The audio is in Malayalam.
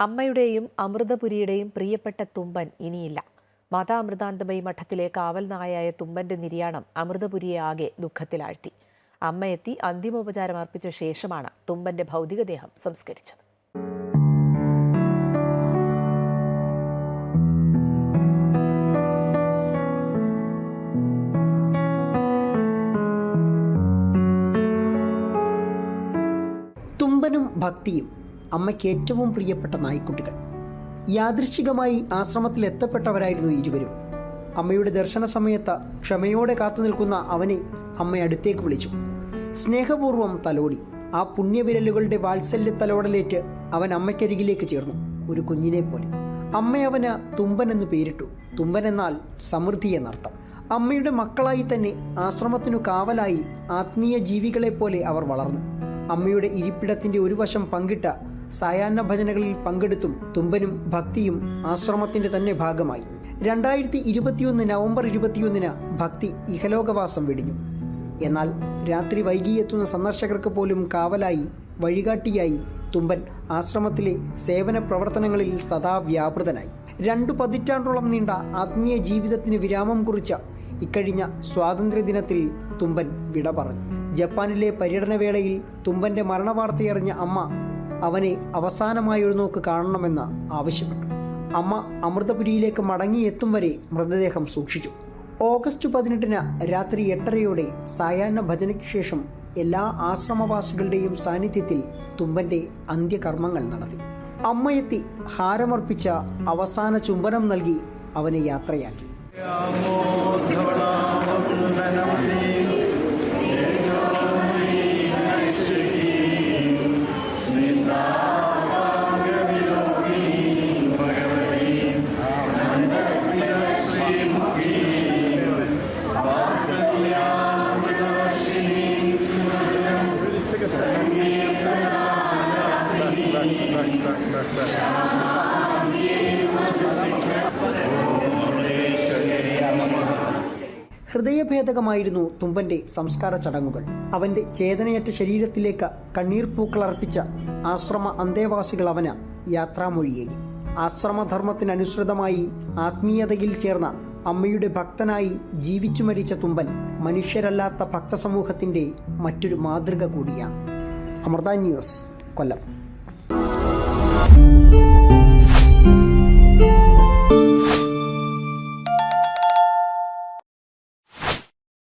അമ്മയുടെയും അമൃതപുരിയുടെയും പ്രിയപ്പെട്ട തുമ്പൻ ഇനിയില്ല. മാതാ അമൃതാന്തമയി മഠത്തിലെ കാവൽ നായായ തുമ്പന്റെ നിര്യാണം അമൃതപുരിയെ ആകെ ദുഃഖത്തിലാഴ്ത്തി. അമ്മയെത്തി അന്തിമോപചാരം അർപ്പിച്ച ശേഷമാണ് തുമ്പന്റെ ഭൗതികദേഹം സംസ്കരിച്ചത്. തുമ്പനും ഭക്തിയും അമ്മയ്ക്ക് ഏറ്റവും പ്രിയപ്പെട്ട നായ്ക്കുട്ടികൾ. യാദൃശ്ചികമായി ആശ്രമത്തിൽ എത്തപ്പെട്ടവരായിരുന്നു ഇരുവരും. അമ്മയുടെ ദർശന സമയത്ത് ക്ഷമയോടെ കാത്തു നിൽക്കുന്ന അവനെ അമ്മ അടുത്തേക്ക് വിളിച്ചു. സ്നേഹപൂർവം തലോടി ആ പുണ്യവിരലുകളുടെ വാത്സല്യ തലോടലേറ്റ് അവൻ അമ്മയ്ക്കരികിലേക്ക് ചേർന്നു ഒരു കുഞ്ഞിനെ പോലെ. അമ്മ അവന് തുമ്പൻ എന്ന് പേരിട്ടു. തുമ്പൻ എന്നാൽ സമൃദ്ധി എന്നർത്ഥം. അമ്മയുടെ മക്കളായി തന്നെ ആശ്രമത്തിനു കാവലായി ആത്മീയ ജീവികളെ പോലെ അവർ വളർന്നു. അമ്മയുടെ ഇരിപ്പിടത്തിന്റെ ഒരു വശം പങ്കിട്ട സായാഹ്ന ഭജനകളിൽ പങ്കെടുത്തും തുമ്പനും ഭക്തിയും ആശ്രമത്തിന്റെ തന്നെ ഭാഗമായി. രണ്ടായിരത്തി ഇരുപത്തിയൊന്ന് നവംബർ ഇരുപത്തിയൊന്നിന് ഭക്തി ഇഹലോകവാസം വെടിഞ്ഞു. എന്നാൽ രാത്രി വൈകിയെത്തുന്ന സന്ദർശകർക്ക് പോലും കാവലായി വഴികാട്ടിയായി തുമ്പൻ ആശ്രമത്തിലെ സേവന പ്രവർത്തനങ്ങളിൽ സദാ വ്യാപൃതനായി. രണ്ടു പതിറ്റാണ്ടോളം നീണ്ട ആത്മീയ ജീവിതത്തിന് വിരാമം കുറിച്ച ഇക്കഴിഞ്ഞ സ്വാതന്ത്ര്യദിനത്തിൽ തുമ്പൻ വിട പറഞ്ഞു. ജപ്പാനിലെ പര്യടനവേളയിൽ തുമ്പന്റെ മരണവാർത്തയറിഞ്ഞ അമ്മ അവനെ അവസാനമായി ഒരു നോക്ക് കാണണമെന്ന് ആവശ്യപ്പെട്ടു. അമ്മ അമൃതപുരിയിലേക്ക് മടങ്ങിയെത്തും വരെ മൃതദേഹം സൂക്ഷിച്ചു. ഓഗസ്റ്റ് പതിനെട്ടിന് രാത്രി എട്ടരയോടെ സായാഹ്ന ഭജനയ്ക്ക് ശേഷം എല്ലാ ആശ്രമവാസികളുടെയും സാന്നിധ്യത്തിൽ തുമ്പന്റെ അന്ത്യകർമ്മങ്ങൾ നടത്തി. അമ്മയെത്തി ഹാരമർപ്പിച്ച അവസാന ചുംബനം നൽകി അവനെ യാത്രയാക്കി. ഹൃദയഭേദകമായിരുന്നു തുമ്പന്റെ സംസ്കാര ചടങ്ങുകൾ. അവന്റെ ചേതനയറ്റ ശരീരത്തിലേക്ക് കണ്ണീർ പൂക്കൾ അർപ്പിച്ച ആശ്രമ അന്തേവാസികൾ അവന് യാത്രാമൊഴിയേകി. ആശ്രമധർമ്മത്തിനനുസൃതമായി ആത്മീയതയിൽ ചേർന്ന അമ്മയുടെ ഭക്തനായി ജീവിച്ചു മരിച്ച തുമ്പൻ മനുഷ്യരല്ലാത്ത ഭക്തസമൂഹത്തിന്റെ മറ്റൊരു മാതൃക കൂടിയാണ്. അമൃത ന്യൂസ് കൊല്ലം.